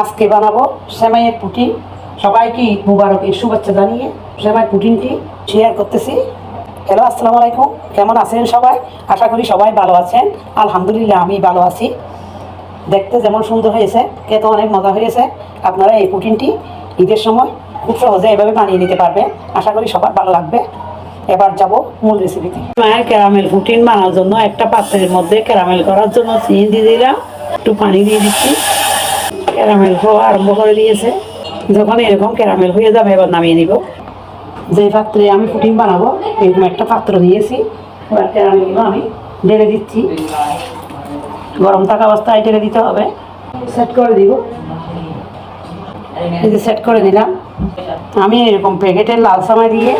আজকে বানাবো সেমাইয়ের পুটিন সবাইকে ঈদ মুবারকের শুভেচ্ছা জানিয়ে সেমাই পুটিনটি শেয়ার করতেছি। হ্যালো আসসালামু আলাইকুম। কেমন আছেন সবাই? আশা করি সবাই ভালো আছেন। আলহামদুলিল্লাহ, আমি ভালো আছি। দেখতে যেমন সুন্দর হয়েছে খেতে অনেক মজা হয়েছে। আপনারা এই পুটিনটি ঈদের সময় খুব সহজে এভাবে বানিয়ে নিতে পারবে আশা করি সবার ভালো লাগবে। এবার যাব মূল রেসিপিতে মায়ের ক্যারামেল পুটিন বানানোর জন্য একটা পাত্রের মধ্যে ক্যারামেল করার জন্য চিনি দিয়ে দিলাম। একটু পানি দিয়ে দিচ্ছি। ক্যারামেল হওয়া আরম্ভ করে দিয়েছে। যখন এরকম ক্যারামেল হয়ে যাবে, এবার নামিয়ে নিব। যে পাত্রে আমি পুটিন বানাবো, এরকম একটা পাত্র দিয়েছি। এবার ক্যারামেলগুলো আমি ঢেলে দিচ্ছি। গরম থাকা অবস্থায় ঢেলে দিতে হবে। সেট করে দিব। এই যে সেট করে দিলাম। আমি এরকম প্যাকেটের লাল সামাই দিয়ে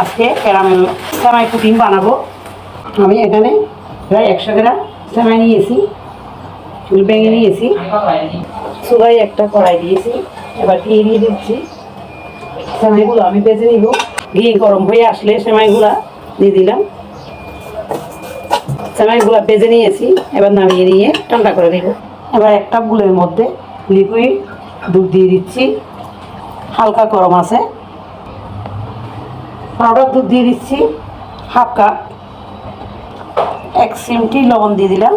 আজকে ক্যারামেল সামাই পুটিং বানাবো। আমি এখানে প্রায় একশো গ্রাম সামাই নিয়েছি। চুল ভেঙে নিয়েছি। চুলাই একটা কড়াই দিয়েছি, এবার ঘি দিয়ে দিচ্ছি। সেমাইগুলো আমি বেজে নিব। ঘি গরম হয়ে আসলে সেমাইগুলা দিয়ে দিলাম। সেমাইগুলো বেজে নিয়েছি, এবার নামিয়ে নিয়ে ঠান্ডা করে দিব এবার একটা বুলের মধ্যে লিকুইড দুধ দিয়ে দিচ্ছি। হালকা গরম আছে। পাউডার দুধ দিয়ে দিচ্ছি। Half cup. এক সিমটি লবণ দিয়ে দিলাম।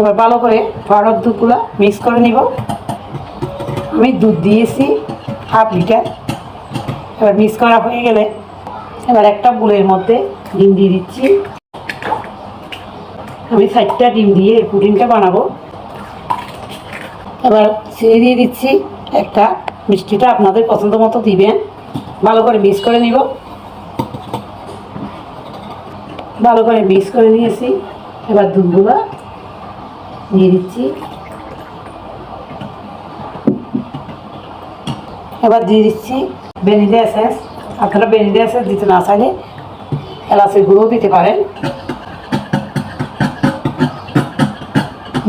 এবার ভালো করে পাউডার দুধগুলো মিক্স করে নিব। আমি দুধ দিয়েছি হাফ লিটার। এবার মিক্স করা হয়ে গেলে এবার একটা বুলের মধ্যে ডিম দিয়ে দিচ্ছি। আমি চারটা ডিম দিয়ে এই পুডিংটা বানাবো। এবার চিনি দিয়ে দিচ্ছি একটা, মিষ্টিটা আপনাদের পছন্দ মতো দিবেন। ভালো করে মিক্স করে নিব। ভালো করে মিক্স করে নিয়েছি। এবার দুধগুলো দিয়ে দিচ্ছি। এবার দিয়ে দিচ্ছি ভ্যানিলা এসেন্স। আপনারা ভ্যানিলা এসেন্স দিতে না চাইলে এলাচের গুঁড়োও দিতে পারেন।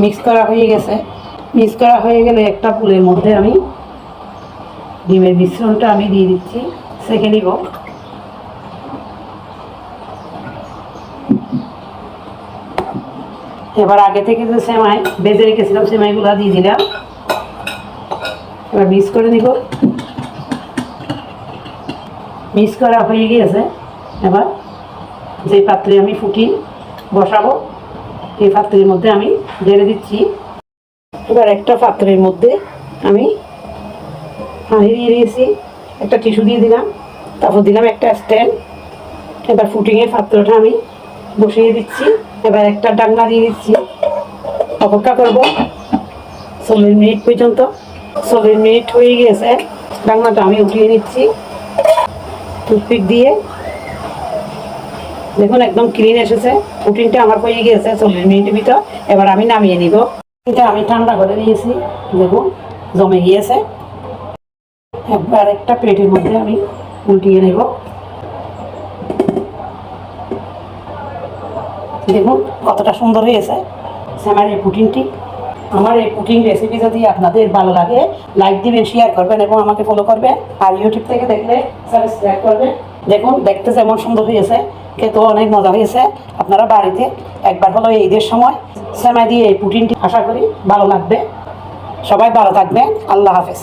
মিক্স করা হয়ে গেছে। মিক্স করা হয়ে গেলে একটা ফুলের মধ্যে আমি ডিমের মিশ্রণটা আমি দিয়ে দিচ্ছি। সেঁকে নিব। এবার আগে থেকে যে সেমাই বেজে রেখেছিলাম, সেমাইগুলো দিয়ে দিলাম। এবার মিক্স করে নিব। মিক্স করা হয়ে গিয়েছে। এবার যে পাত্রে আমি ফুটি বসাবো, এই পাত্রের মধ্যে আমি ঢেলে দিচ্ছি। এবার একটা পাত্রের মধ্যে আমি পানি দিয়ে দিয়েছি, একটা টিস্যু দিয়ে দিলাম, তারপর দিলাম একটা স্ট্যান্ড। এবার ফুটিংয়ের পাত্রটা আমি বসিয়ে দিচ্ছি। এবার একটা ডাঙ্গা দিয়ে দিচ্ছি। অপেক্ষা করব। চল্লিশ মিনিট পর্যন্ত। চল্লিশ মিনিট হয়ে গিয়েছে ডাঙ্গাটা আমি উঠিয়ে নিচ্ছি। টুথপিক দিয়ে। দেখুন, একদম ক্লিন এসেছে। পুটিনটা আমার হয়ে গিয়েছে চল্লিশ মিনিটের ভিতর। এবার আমি নামিয়ে নিব। এটা আমি ঠান্ডা করে নিয়েছি। দেখুন, জমে গিয়েছে। একবার একটা প্লেটের মধ্যে আমি উল্টিয়ে নেব। দেখুন কতটা সুন্দর হয়েছে। আমার এই পুটিনটি, আমার এই কুকিং রেসিপি যদি আপনাদের ভালো লাগে লাইক দিবেন শেয়ার করবেন এবং আমাকে ফলো করবেন। আর ইউটিউব থেকে দেখলে সাবস্ক্রাইব করবেন। দেখুন, দেখতে যেমন সুন্দর হয়েছে, খেতেও অনেক মজা হয়েছে। আপনারা বাড়িতে একবার হলো ঈদের সময় সেমাই দিয়ে এই পুটিনটি আশা করি ভালো লাগবে। সবাই ভালো থাকবেন। আল্লাহ হাফেজ।